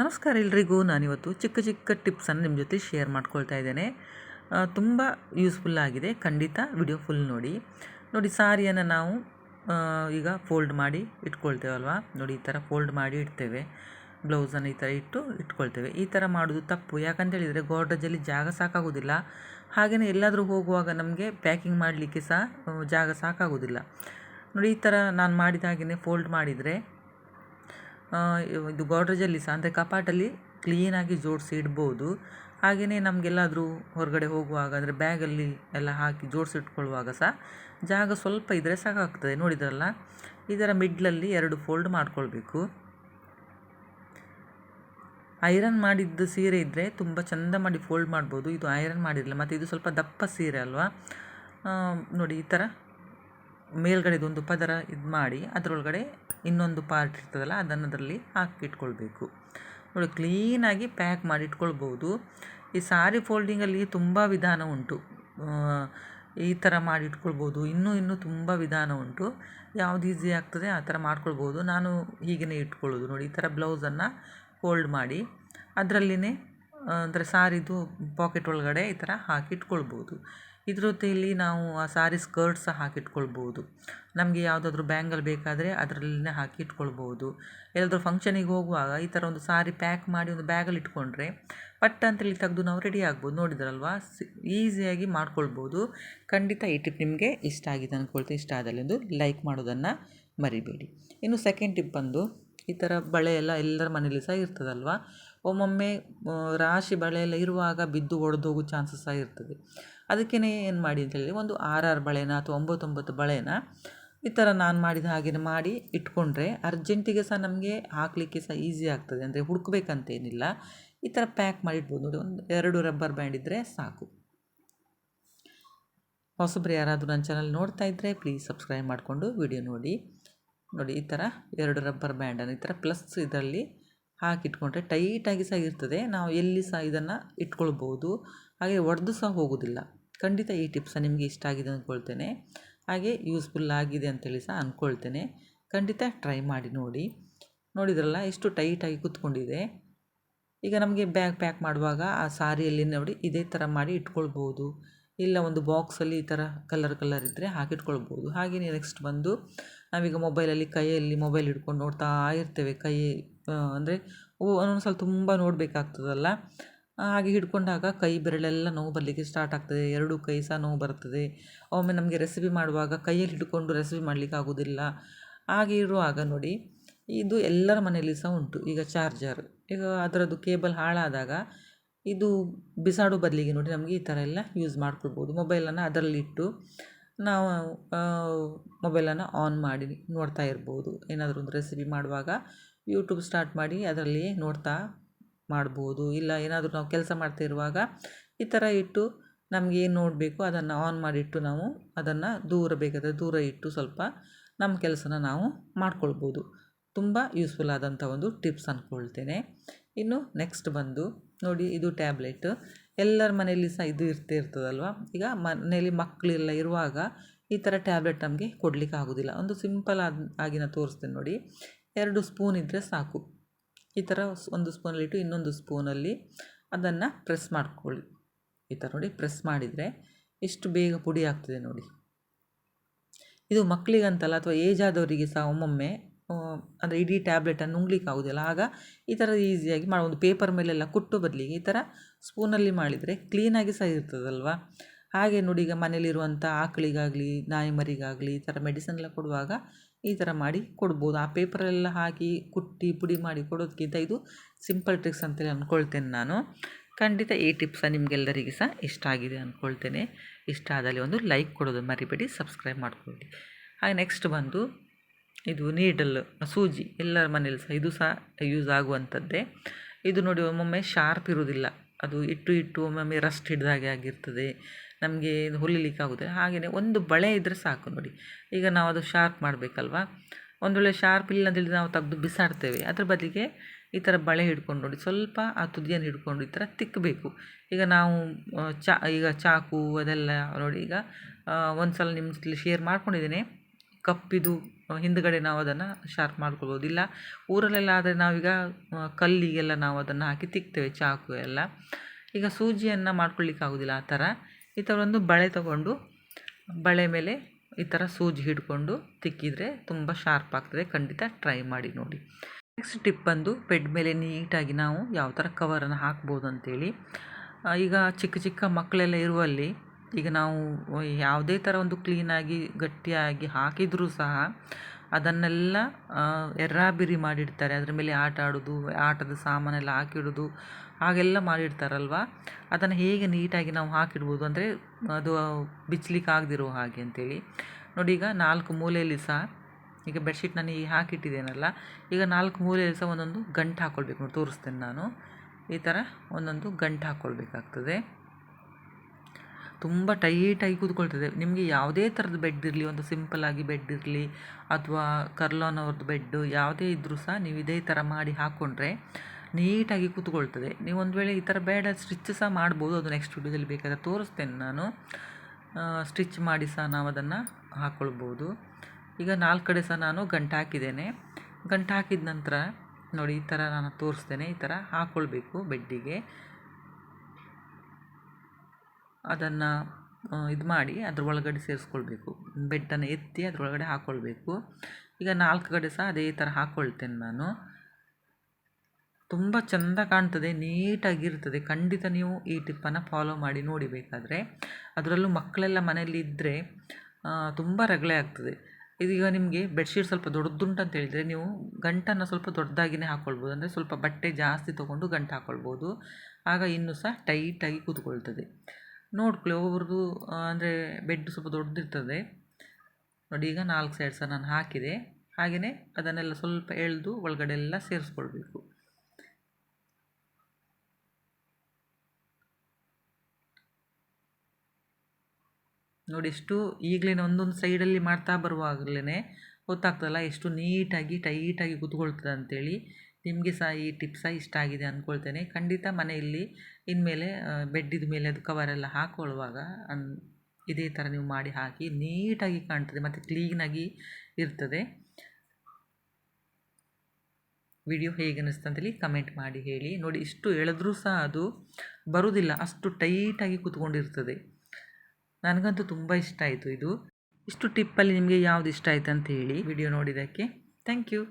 ನಮಸ್ಕಾರ ಎಲ್ರಿಗೂ. ನಾನಿವತ್ತು ಚಿಕ್ಕ ಚಿಕ್ಕ ಟಿಪ್ಸನ್ನು ನಿಮ್ಮ ಜೊತೆ ಶೇರ್ ಮಾಡ್ಕೊಳ್ತಾ ಇದ್ದೇನೆ. ತುಂಬ ಯೂಸ್ಫುಲ್ ಆಗಿದೆ. ಖಂಡಿತ ವಿಡಿಯೋ ಫುಲ್ ನೋಡಿ. ನೋಡಿ, ಸಾರಿಯನ್ನು ನಾವು ಈಗ ಫೋಲ್ಡ್ ಮಾಡಿ ಇಟ್ಕೊಳ್ತೇವಲ್ವಾ? ನೋಡಿ, ಈ ಥರ ಫೋಲ್ಡ್ ಮಾಡಿ ಇಡ್ತೇವೆ. ಬ್ಲೌಸನ್ನು ಈ ಥರ ಇಟ್ಟು ಇಟ್ಕೊಳ್ತೇವೆ. ಈ ಥರ ಮಾಡೋದು ತಪ್ಪು. ಯಾಕಂತ ಹೇಳಿದರೆ ಗೋಡ್ರೇಜಲ್ಲಿ ಜಾಗ ಸಾಕಾಗೋದಿಲ್ಲ. ಹಾಗೆಯೇ ಎಲ್ಲಾದರೂ ಹೋಗುವಾಗ ನಮಗೆ ಪ್ಯಾಕಿಂಗ್ ಮಾಡಲಿಕ್ಕೆ ಸಹ ಜಾಗ ಸಾಕಾಗೋದಿಲ್ಲ. ನೋಡಿ, ಈ ಥರ ನಾನು ಮಾಡಿದ ಹಾಗೆಯೇ ಫೋಲ್ಡ್ ಮಾಡಿದರೆ ಇದು ಗೋಡ್ರೇಜಲ್ಲಿ ಸಹ ಅಂದರೆ ಕಪಾಟಲ್ಲಿ ಕ್ಲೀನಾಗಿ ಜೋಡಿಸಿ ಇಡ್ಬೋದು. ಹಾಗೆಯೇ ನಮಗೆಲ್ಲಾದರೂ ಹೊರಗಡೆ ಹೋಗುವಾಗ, ಅಂದರೆ ಬ್ಯಾಗಲ್ಲಿ ಎಲ್ಲ ಹಾಕಿ ಜೋಡಿಸಿ ಇಟ್ಕೊಳ್ಳುವಾಗ ಸಹ ಜಾಗ ಸ್ವಲ್ಪ ಇದ್ದರೆ ಸಾಕಾಗ್ತದೆ. ನೋಡಿದ್ರಲ್ಲ? ಇದರ ಮಿಡ್ಲಲ್ಲಿ ಎರಡು ಫೋಲ್ಡ್ ಮಾಡ್ಕೊಳ್ಬೇಕು. ಐರನ್ ಮಾಡಿದ್ದು ಸೀರೆ ಇದ್ದರೆ ತುಂಬ ಚಂದ ಮಾಡಿ ಫೋಲ್ಡ್ ಮಾಡ್ಬೋದು. ಇದು ಐರನ್ ಮಾಡಿರಲಿಲ್ಲ ಮತ್ತು ಇದು ಸ್ವಲ್ಪ ದಪ್ಪ ಸೀರೆ ಅಲ್ವಾ? ನೋಡಿ ಈ ಥರ ಮೇಲ್ಗಡೆದು ಒಂದು ಪದರ ಇದು ಮಾಡಿ ಅದರೊಳಗಡೆ ಇನ್ನೊಂದು ಪಾರ್ಟ್ ಇರ್ತದಲ್ಲ ಅದನ್ನು ಅದರಲ್ಲಿ ಹಾಕಿಟ್ಕೊಳ್ಬೇಕು. ನೋಡಿ ಕ್ಲೀನಾಗಿ ಪ್ಯಾಕ್ ಮಾಡಿ ಇಟ್ಕೊಳ್ಬೋದು ಈ ಸಾರಿ ಫೋಲ್ಡಿಂಗಲ್ಲಿ ತುಂಬ ವಿಧಾನ ಉಂಟು. ಈ ಥರ ಮಾಡಿ ಇಟ್ಕೊಳ್ಬೋದು ಇನ್ನೂ ಇನ್ನೂ ತುಂಬ ವಿಧಾನ ಉಂಟು. ಯಾವ್ದು ಈಸಿ ಆಗ್ತದೆ ಆ ಥರ ಮಾಡ್ಕೊಳ್ಬೋದು. ನಾನು ಹೀಗೇ ಇಟ್ಕೊಳ್ಳೋದು. ನೋಡಿ, ಈ ಥರ ಬ್ಲೌಸನ್ನು ಫೋಲ್ಡ್ ಮಾಡಿ ಅದರಲ್ಲಿನೇ ಅಂದರೆ ಸಾರಿದು ಪಾಕೆಟ್ ಒಳಗಡೆ ಈ ಥರ ಹಾಕಿಟ್ಕೊಳ್ಬೋದು. ಇದ್ರ ಜೊತೆಯಲ್ಲಿ ನಾವು ಆ ಸಾರಿ ಸ್ಕರ್ಟ್ ಸಹ ಹಾಕಿಟ್ಕೊಳ್ಬೋದು. ನಮಗೆ ಯಾವುದಾದ್ರೂ ಬ್ಯಾಂಗಲ್ ಬೇಕಾದರೆ ಅದರಲ್ಲೇ ಹಾಕಿ ಇಟ್ಕೊಳ್ಬೋದು ಎಲ್ಲಾದರೂ ಫಂಕ್ಷನಿಗೆ ಹೋಗುವಾಗ ಈ ಥರ ಒಂದು ಸಾರಿ ಪ್ಯಾಕ್ ಮಾಡಿ ಒಂದು ಬ್ಯಾಗಲ್ಲಿ ಇಟ್ಕೊಂಡ್ರೆ ಪಟ್ ಅಂತೇಳಿ ತೆಗೆದು ನಾವು ರೆಡಿ ಆಗ್ಬೋದು. ನೋಡಿದ್ರಲ್ವಾ? ಈಸಿಯಾಗಿ ಮಾಡ್ಕೊಳ್ಬೋದು. ಖಂಡಿತ ಈ ಟಿಪ್ ನಿಮಗೆ ಇಷ್ಟ ಆಗಿದೆ ಅಂದ್ಕೊಳ್ತೀನಿ ಇಷ್ಟ ಆದಲ್ಲಿ ಒಂದು ಲೈಕ್ ಮಾಡೋದನ್ನು ಮರಿಬೇಡಿ. ಇನ್ನು ಸೆಕೆಂಡ್ ಟಿಪ್ ಬಂದು ಈ ಥರ ಬಳೆ ಎಲ್ಲ ಎಲ್ಲರ ಮನೇಲಿ ಸಹ ಇರ್ತದಲ್ವ? ಒಮ್ಮೊಮ್ಮೆ ರಾಶಿ ಬಳೆಯೆಲ್ಲ ಇರುವಾಗ ಬಿದ್ದು ಒಡೆದೋಗೋ ಚಾನ್ಸಸ್ ಸಹ ಇರ್ತದೆ. ಅದಕ್ಕೇ ಏನು ಮಾಡಿ ಅಂತ ಹೇಳಿ, ಒಂದು ಆರು ಬಳೆನ ಅಥವಾ ಒಂಬತ್ತೊಂಬತ್ತು ಬಳೆನ ಈ ಥರ ನಾನು ಮಾಡಿದ ಹಾಗೆ ಮಾಡಿ ಇಟ್ಕೊಂಡ್ರೆ ಅರ್ಜೆಂಟಿಗೆ ಸಹ ನಮಗೆ ಹಾಕಲಿಕ್ಕೆ ಸಹ ಈಸಿ ಆಗ್ತದೆ. ಅಂದರೆ ಹುಡುಕ್ಬೇಕಂತೇನಿಲ್ಲ. ಈ ಥರ ಪ್ಯಾಕ್ ಮಾಡಿಡ್ಬೋದು. ನೋಡಿ, ಒಂದು ಎರಡು ರಬ್ಬರ್ ಬ್ಯಾಂಡ್ ಇದ್ದರೆ ಸಾಕು. ಹೊಸಬ್ರು ಯಾರಾದರೂ ನನ್ನ ಚಾನಲ್ ನೋಡ್ತಾ ಇದ್ದರೆ ಪ್ಲೀಸ್ ಸಬ್ಸ್ಕ್ರೈಬ್ ಮಾಡಿಕೊಂಡು ವಿಡಿಯೋ ನೋಡಿ. ನೋಡಿ, ಈ ಥರ ಎರಡು ರಬ್ಬರ್ ಬ್ಯಾಂಡನ್ನು, ಈ ಥರ ಪ್ಲಸ್ ಇದರಲ್ಲಿ ಹಾಕಿಟ್ಕೊಂಡ್ರೆ ಟೈಟಾಗಿ ಸಹ ಇರ್ತದೆ. ನಾವು ಎಲ್ಲಿ ಸಹ ಇದನ್ನು ಇಟ್ಕೊಳ್ಬೋದು ಹಾಗೆ ಒಡೆದು ಸಹ ಹೋಗೋದಿಲ್ಲ. ಖಂಡಿತ ಈ ಟಿಪ್ಸ ನಿಮಗೆ ಇಷ್ಟ ಆಗಿದೆ ಅಂದ್ಕೊಳ್ತೇನೆ. ಹಾಗೆ ಯೂಸ್ಫುಲ್ ಆಗಿದೆ ಅಂತೇಳಿ ಸಹ ಅಂದ್ಕೊಳ್ತೇನೆ. ಖಂಡಿತ ಟ್ರೈ ಮಾಡಿ ನೋಡಿ. ನೋಡಿದ್ರಲ್ಲ ಎಷ್ಟು ಟೈಟಾಗಿ ಕೂತ್ಕೊಂಡಿದೆ. ಈಗ ನಮಗೆ ಬ್ಯಾಗ್ ಪ್ಯಾಕ್ ಮಾಡುವಾಗ ಆ ಸಾರಿಯಲ್ಲಿ ನೋಡಿ ಇದೇ ಥರ ಮಾಡಿ ಇಟ್ಕೊಳ್ಬೋದು ಇಲ್ಲ ಒಂದು ಬಾಕ್ಸಲ್ಲಿ ಈ ಥರ ಕಲರ್ ಕಲರ್ ಇದ್ದರೆ ಹಾಕಿಟ್ಕೊಳ್ಬೋದು. ಹಾಗೆಯೇ ನೆಕ್ಸ್ಟ್ ಬಂದು ನಾವೀಗ ಮೊಬೈಲಲ್ಲಿ ಕೈಯಲ್ಲಿ ಮೊಬೈಲ್ ಹಿಡ್ಕೊಂಡು ನೋಡ್ತಾ ಇರ್ತೇವೆ. ಕೈ ಅಂದರೆ ಒಂದೊಂದು ಸಲ ತುಂಬ ನೋಡಬೇಕಾಗ್ತದಲ್ಲ. ಹಾಗೆ ಹಿಡ್ಕೊಂಡಾಗ ಕೈ ಬೆರಳೆಲ್ಲ ನೋವು ಬರಲಿಕ್ಕೆ ಸ್ಟಾರ್ಟ್ ಆಗ್ತದೆ. ಎರಡು ಕೈ ಸಹ ನೋವು ಬರ್ತದೆ. ಒಮ್ಮೆ ನಮಗೆ ರೆಸಿಪಿ ಮಾಡುವಾಗ ಕೈಯಲ್ಲಿ ಹಿಡ್ಕೊಂಡು ರೆಸಿಪಿ ಮಾಡಲಿಕ್ಕೆ ಆಗೋದಿಲ್ಲ ಹಾಗೆ ಇರುವಾಗ ನೋಡಿ, ಇದು ಎಲ್ಲರ ಮನೆಯಲ್ಲಿ ಸಹ ಉಂಟು. ಈಗ ಚಾರ್ಜರ್ ಈಗ ಅದರದ್ದು ಕೇಬಲ್ ಹಾಳಾದಾಗ ಇದು ಬಿಸಾಡೋ ಬದಲಿಗೆ ನೋಡಿ ನಮಗೆ ಈ ಥರ ಎಲ್ಲ ಯೂಸ್ ಮಾಡ್ಕೊಳ್ಬೋದು ಮೊಬೈಲನ್ನು ಅದರಲ್ಲಿಟ್ಟು ನಾವು ಮೊಬೈಲನ್ನು ಆನ್ ಮಾಡಿ ನೋಡ್ತಾ ಇರ್ಬೋದು. ಏನಾದರೂ ಒಂದು ರೆಸಿಪಿ ಮಾಡುವಾಗ ಯೂಟ್ಯೂಬ್ ಸ್ಟಾರ್ಟ್ ಮಾಡಿ ಅದರಲ್ಲಿ ನೋಡ್ತಾ ಮಾಡ್ಬೋದು. ಇಲ್ಲ ಏನಾದರೂ ನಾವು ಕೆಲಸ ಮಾಡ್ತಾ ಇರುವಾಗ ಈ ಥರ ಇಟ್ಟು ನಮಗೆ ಏನು ನೋಡಬೇಕು ಅದನ್ನು ಆನ್ ಮಾಡಿಟ್ಟು ನಾವು ಅದನ್ನು ದೂರ ಬೇಕಾದರೆ ದೂರ ಇಟ್ಟು ಸ್ವಲ್ಪ ನಮ್ಮ ಕೆಲಸನ ನಾವು ಮಾಡ್ಕೊಳ್ಬೋದು. ತುಂಬ ಯೂಸ್ಫುಲ್ ಆದಂಥ ಒಂದು ಟಿಪ್ಸ್ ಅಂದ್ಕೊಳ್ತೇನೆ. ಇನ್ನು ನೆಕ್ಸ್ಟ್ ಬಂದು ನೋಡಿ ಇದು ಟ್ಯಾಬ್ಲೆಟ್. ಎಲ್ಲರ ಮನೆಯಲ್ಲಿ ಸಹ ಇದು ಇರ್ತೇ ಇರ್ತದಲ್ವ? ಈಗ ಮನೆಯಲ್ಲಿ ಮಕ್ಕಳೆಲ್ಲ ಇರುವಾಗ ಈ ಥರ ಟ್ಯಾಬ್ಲೆಟ್ ನಮಗೆ ಕೊಡಲಿಕ್ಕೆ ಆಗೋದಿಲ್ಲ. ಒಂದು ಸಿಂಪಲ್ ಆದ ಆಗಿ ನಾನು ತೋರಿಸ್ತೇನೆ ನೋಡಿ. ಎರಡು ಸ್ಪೂನ್ ಇದ್ದರೆ ಸಾಕು. ಈ ಥರ ಒಂದು ಸ್ಪೂನಲ್ಲಿಟ್ಟು ಇನ್ನೊಂದು ಸ್ಪೂನಲ್ಲಿ ಅದನ್ನು ಪ್ರೆಸ್ ಮಾಡ್ಕೊಳ್ಳಿ. ಈ ಥರ ನೋಡಿ ಪ್ರೆಸ್ ಮಾಡಿದರೆ ಎಷ್ಟು ಬೇಗ ಪುಡಿ ಆಗ್ತದೆ ನೋಡಿ. ಇದು ಮಕ್ಕಳಿಗಂತಲ್ಲ ಅಥವಾ ಏಜ್ ಆದವರಿಗೆ ಸಹ ಒಮ್ಮೊಮ್ಮೆ ಅಂದರೆ ಇಡೀ ಟ್ಯಾಬ್ಲೆಟನ್ನು ನುಂಗ್ಲಿಕ್ಕೆ ಆಗೋದಿಲ್ಲ ಆಗ ಈ ಥರ ಈಸಿಯಾಗಿ ಮಾಡಿ, ಒಂದು ಪೇಪರ್ ಮೇಲೆಲ್ಲ ಕುಟ್ಟು ಬದಲಿಗೆ ಈ ಥರ ಸ್ಪೂನಲ್ಲಿ ಮಾಡಿದರೆ ಕ್ಲೀನಾಗಿ ಸಹ ಇರ್ತದಲ್ವ? ಹಾಗೆ ನೋಡಿ ಈಗ ಮನೇಲಿರುವಂಥ ಆಕಳಿಗಾಗಲಿ, ನಾಯಿ ಮರಿಗಾಗಲಿ, ಈ ಥರ ಮೆಡಿಸನ್ ಎಲ್ಲ ಕೊಡುವಾಗ ಈ ಥರ ಮಾಡಿ ಕೊಡ್ಬೋದು. ಆ ಪೇಪರೆಲ್ಲ ಹಾಕಿ ಕುಟ್ಟಿ ಪುಡಿ ಮಾಡಿ ಕೊಡೋದಕ್ಕಿಂತ ಇದು ಸಿಂಪಲ್ ಟ್ರಿಕ್ಸ್ ಅಂತೇಳಿ ಅಂದ್ಕೊಳ್ತೇನೆ ನಾನು. ಖಂಡಿತ ಈ ಟಿಪ್ಸ ನಿಮಗೆಲ್ಲರಿಗೂ ಸಹ ಇಷ್ಟ ಆಗಿದೆ ಅಂದ್ಕೊಳ್ತೇನೆ ಇಷ್ಟ ಆದಲ್ಲಿ ಒಂದು ಲೈಕ್ ಕೊಡೋದು ಮರಿಬೇಡಿ ಸಬ್ಸ್ಕ್ರೈಬ್ ಮಾಡ್ಕೊಳ್ಳಿ. ಹಾಗೆ ನೆಕ್ಸ್ಟ್ ಬಂದು ಇದು ನೀಡಲ್ ಸೂಜಿ ಎಲ್ಲರ ಮನೇಲಿ ಸಹ ಇದು ಸಹ ಯೂಸ್ ಆಗುವಂಥದ್ದೇ. ಇದು ನೋಡಿ ಒಮ್ಮೊಮ್ಮೆ ಶಾರ್ಪ್ ಇರುವುದಿಲ್ಲ. ಅದು ಇಟ್ಟು ಇಟ್ಟು ಒಮ್ಮೊಮ್ಮೆ ರಸ್ಟ್ ಹಿಡಿದ ಹಾಗೆ ಆಗಿರ್ತದೆ. ನಮಗೆ ಇದು ಹೊಲಿಲಿಕ್ಕೆ ಆಗುತ್ತೆ ಹಾಗೆಯೇ ಒಂದು ಬಳೆ ಇದ್ದರೆ ಸಾಕು ನೋಡಿ. ಈಗ ನಾವು ಅದು ಶಾರ್ಪ್ ಮಾಡಬೇಕಲ್ವಾ? ಒಂದು ವೇಳೆ ಶಾರ್ಪ್ ಇಲ್ಲ ಅಂತೇಳಿ ನಾವು ತೆಗೆದು ಬಿಸಾಡ್ತೇವೆ. ಅದ್ರ ಬದಲಿಗೆ ಈ ಥರ ಬಳೆ ಹಿಡ್ಕೊಂಡು ನೋಡಿ. ಸ್ವಲ್ಪ ಆ ತುದಿಯನ್ನು ಹಿಡ್ಕೊಂಡು ಈ ಥರ ತಿಕ್ಕಬೇಕು ಈಗ ನಾವು ಚಾ, ಈಗ ಚಾಕು ಅದೆಲ್ಲ ನೋಡಿ. ಈಗ ಒಂದು ಸಲ ನಿಮ್ಮ ಶೇರ್ ಮಾಡ್ಕೊಂಡಿದ್ದೀನಿ. ಕಪ್ಪಿದು ಹಿಂದುಗಡೆ ನಾವು ಅದನ್ನು ಶಾರ್ಪ್ ಮಾಡ್ಕೊಳ್ಬೋದು. ಇಲ್ಲ, ಊರಲ್ಲೆಲ್ಲ ಆದರೆ ನಾವೀಗ ಕಲ್ಲಿಗೆಲ್ಲ ನಾವು ಅದನ್ನು ಹಾಕಿ ತಿಕ್ತೇವೆ, ಚಾಕು ಎಲ್ಲ. ಈಗ ಸೂಜಿಯನ್ನು ಮಾಡ್ಕೊಳ್ಳಿಕ್ಕೆ ಆಗೋದಿಲ್ಲ ಆ ಥರ. ಈ ಥರ ಒಂದು ಬಳೆ ತಗೊಂಡು, ಬಳೆ ಮೇಲೆ ಈ ಥರ ಸೂಜಿ ಹಿಡ್ಕೊಂಡು ತಿಕ್ಕಿದರೆ ತುಂಬ ಶಾರ್ಪ್ ಆಗ್ತದೆ. ಖಂಡಿತ ಟ್ರೈ ಮಾಡಿ ನೋಡಿ. ನೆಕ್ಸ್ಟ್ ಟಿಪ್ ಬಂದು ಬೆಡ್ ಮೇಲೆ ನೀಟಾಗಿ ನಾವು ಯಾವ ಥರ ಕವರನ್ನು ಹಾಕ್ಬೋದು ಅಂತೇಳಿ ಈಗ ಚಿಕ್ಕ ಚಿಕ್ಕ ಮಕ್ಕಳೆಲ್ಲ ಇರುವಲ್ಲಿ ಈಗ ನಾವು ಯಾವುದೇ ಥರ ಒಂದು ಕ್ಲೀನಾಗಿ, ಗಟ್ಟಿಯಾಗಿ ಹಾಕಿದರೂ ಸಹ ಅದನ್ನೆಲ್ಲ ಎರ್ರಾಬಿರಿ ಮಾಡಿಡ್ತಾರೆ. ಅದರ ಮೇಲೆ ಆಟ ಆಡೋದು, ಆಟದ ಸಾಮಾನೆಲ್ಲ ಹಾಕಿಡೋದು, ಹಾಗೆಲ್ಲ ಮಾಡಿಡ್ತಾರಲ್ವ? ಅದನ್ನು ಹೇಗೆ ನೀಟಾಗಿ ನಾವು ಹಾಕಿಡ್ಬೋದು ಅಂದರೆ ಅದು ಬಿಚ್ಚಲಿಕ್ಕೆ ಆಗದಿರೋ ಹಾಗೆ ಅಂತೇಳಿ. ನೋಡಿ ಈಗ ನಾಲ್ಕು ಮೂಲೆಯಲ್ಲಿ ಸಹ, ಈಗ ಬೆಡ್ಶೀಟ್ ನಾನು ಈಗ ಹಾಕಿಟ್ಟಿದ್ದೇನಲ್ಲ, ಈಗ ನಾಲ್ಕು ಮೂಲೆಯಲ್ಲಿ ಸಹ ಒಂದೊಂದು ಗಂಟು ಹಾಕ್ಕೊಳ್ಬೇಕು ನೋಡಿ, ತೋರಿಸ್ತೇನೆ ನಾನು. ಈ ಥರ ಒಂದೊಂದು ಗಂಟು ಹಾಕ್ಕೊಳ್ಬೇಕಾಗ್ತದೆ ತುಂಬ ಟೈಟಾಗಿ ಕೂತ್ಕೊಳ್ತದೆ. ನಿಮಗೆ ಯಾವುದೇ ಥರದ ಬೆಡ್ ಇರಲಿ, ಒಂದು ಸಿಂಪಲ್ಲಾಗಿ ಬೆಡ್ ಇರಲಿ, ಅಥವಾ ಕರ್ಲಾನ್ ಅವ್ರದ್ದು ಬೆಡ್ಡು ಯಾವುದೇ ಇದ್ದರೂ ಸಹ ನೀವು ಇದೇ ಥರ ಮಾಡಿ ಹಾಕ್ಕೊಂಡ್ರೆ ನೀಟಾಗಿ ಕೂತ್ಕೊಳ್ತದೆ. ನೀವು ಒಂದು ವೇಳೆ ಈ ಥರ ಬೇಡ ಸ್ಟಿಚ್ ಸಹ ಮಾಡ್ಬೋದು, ಅದು ನೆಕ್ಸ್ಟ್ ವಿಡಿಯೋದಲ್ಲಿ ಬೇಕಾದ್ರೆ ತೋರಿಸ್ತೇನೆ ನಾನು. ಸ್ಟಿಚ್ ಮಾಡಿ ಸಹ ನಾವು ಅದನ್ನು ಹಾಕ್ಕೊಳ್ಬೋದು ಈಗ ನಾಲ್ಕು ಕಡೆ ಸಹ ನಾನು ಗಂಟು ಹಾಕಿದ್ದೇನೆ. ಗಂಟು ಹಾಕಿದ ನಂತರ ನೋಡಿ ಈ ಥರ ನಾನು ತೋರಿಸ್ತೇನೆ, ಈ ಥರ ಹಾಕ್ಕೊಳ್ಬೇಕು ಬೆಡ್ಡಿಗೆ ಅದನ್ನು ಇದು ಮಾಡಿ ಅದ್ರ ಒಳಗಡೆ ಸೇರಿಸ್ಕೊಳ್ಬೇಕು. ಬೆಡ್ಡನ್ನು ಎತ್ತಿ ಅದರೊಳಗಡೆ ಹಾಕ್ಕೊಳ್ಬೇಕು ಈಗ ನಾಲ್ಕು ಕಡೆ ಸಹ ಅದೇ ಥರ ಹಾಕ್ಕೊಳ್ತೇನೆ ನಾನು. ತುಂಬ ಚೆಂದ ಕಾಣ್ತದೆ, ನೀಟಾಗಿರ್ತದೆ. ಖಂಡಿತ ನೀವು ಈ ಟಿಪ್ಪನ್ನು ಫಾಲೋ ಮಾಡಿ ನೋಡಿಬೇಕಾದ್ರೆ ಅದರಲ್ಲೂ ಮಕ್ಕಳೆಲ್ಲ ಮನೆಯಲ್ಲಿ ಇದ್ದರೆ ತುಂಬ ರಗಳೆ ಆಗ್ತದೆ. ಇದೀಗ ನಿಮಗೆ ಬೆಡ್ಶೀಟ್ ಸ್ವಲ್ಪ ದೊಡ್ಡದುಂಟು ಅಂತ ಹೇಳಿದರೆ ನೀವು ಗಂಟನ್ನು ಸ್ವಲ್ಪ ದೊಡ್ಡದಾಗಿಯೇ ಹಾಕ್ಕೊಳ್ಬೋದು ಅಂದರೆ ಸ್ವಲ್ಪ ಬಟ್ಟೆ ಜಾಸ್ತಿ ತೊಗೊಂಡು ಗಂಟು ಹಾಕ್ಕೊಳ್ಬೋದು ಆಗ ಇನ್ನೂ ಸಹ ಟೈಟಾಗಿ ಕೂತ್ಕೊಳ್ತದೆ. ನೋಡ್ಕೊಳ್ಳಿ, ಒಬ್ಬೊಬ್ರದ್ದು ಅಂದರೆ ಬೆಡ್ ಸ್ವಲ್ಪ ದೊಡ್ಡದಿರ್ತದೆ ನೋಡಿ, ಈಗ ನಾಲ್ಕು ಸೈಡ್ ಸಹ ನಾನು ಹಾಕಿದೆ. ಹಾಗೆಯೇ ಅದನ್ನೆಲ್ಲ ಸ್ವಲ್ಪ ಎಳೆದು ಒಳಗಡೆ ಎಲ್ಲ ಸೇರಿಸ್ಕೊಳ್ಬೇಕು. ನೋಡಿ, ಎಷ್ಟು ಈಗಲೇ ಒಂದೊಂದು ಸೈಡಲ್ಲಿ ಮಾಡ್ತಾ ಬರುವಾಗಲೇ ಗೊತ್ತಾಗ್ತದಲ್ಲ, ಎಷ್ಟು ನೀಟಾಗಿ ಟೈಟಾಗಿ ಕೂತ್ಕೊಳ್ತದೆ ಅಂತೇಳಿ. ನಿಮಗೆ ಸಹ ಈ ಟಿಪ್ಸ ಇಷ್ಟ ಆಗಿದೆ ಅಂದ್ಕೊಳ್ತೇನೆ ಖಂಡಿತ ಮನೆಯಲ್ಲಿ ಇನ್ಮೇಲೆ ಬೆಡ್ಡಿದ ಮೇಲೆ ಅದು ಕವರೆಲ್ಲ ಹಾಕೊಳ್ಳುವಾಗ ಅನ್, ಇದೇ ಥರ ನೀವು ಮಾಡಿ ಹಾಕಿ ನೀಟಾಗಿ ಕಾಣ್ತದೆ ಮತ್ತು ಕ್ಲೀನಾಗಿ ಇರ್ತದೆ. ವಿಡಿಯೋ ಹೇಗೆ ಅನ್ನಿಸ್ತು ಅಂತೇಳಿ ಕಮೆಂಟ್ ಮಾಡಿ ಹೇಳಿ. ನೋಡಿ, ಇಷ್ಟು ಎಳೆದ್ರೂ ಸಹ ಅದು ಬರುವುದಿಲ್ಲ ಅಷ್ಟು ಟೈಟಾಗಿ ಕೂತ್ಕೊಂಡಿರ್ತದೆ. ನನಗಂತೂ ತುಂಬ ಇಷ್ಟ ಆಯಿತು ಇದು. ಇಷ್ಟು ಟಿಪ್ಪಲ್ಲಿ ನಿಮಗೆ ಯಾವುದು ಇಷ್ಟ ಆಯ್ತು ಅಂತ ಹೇಳಿ ವಿಡಿಯೋ ನೋಡಿದ್ದಕ್ಕೆ. Thank you